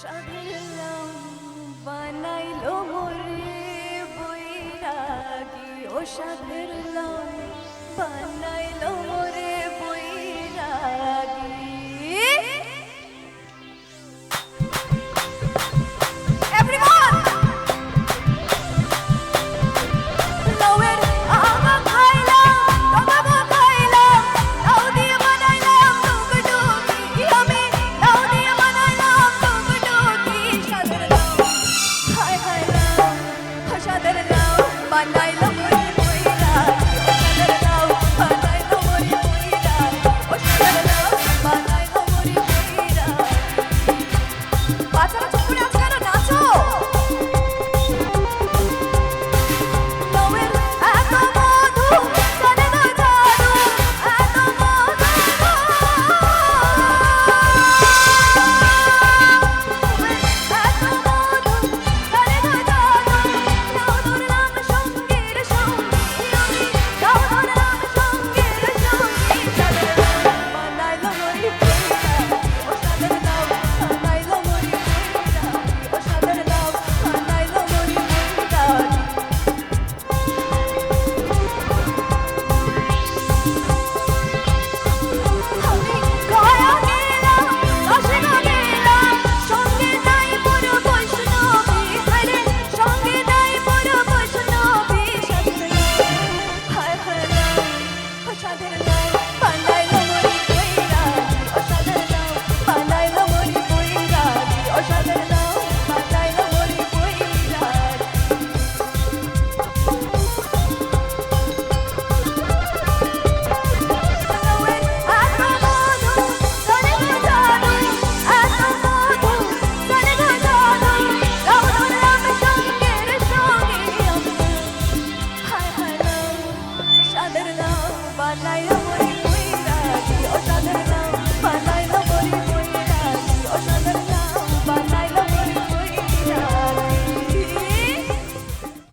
সাগলাম বানাইলো মোরে বৈরাগী ও সাগলাম বানাইলো মোরে 来了。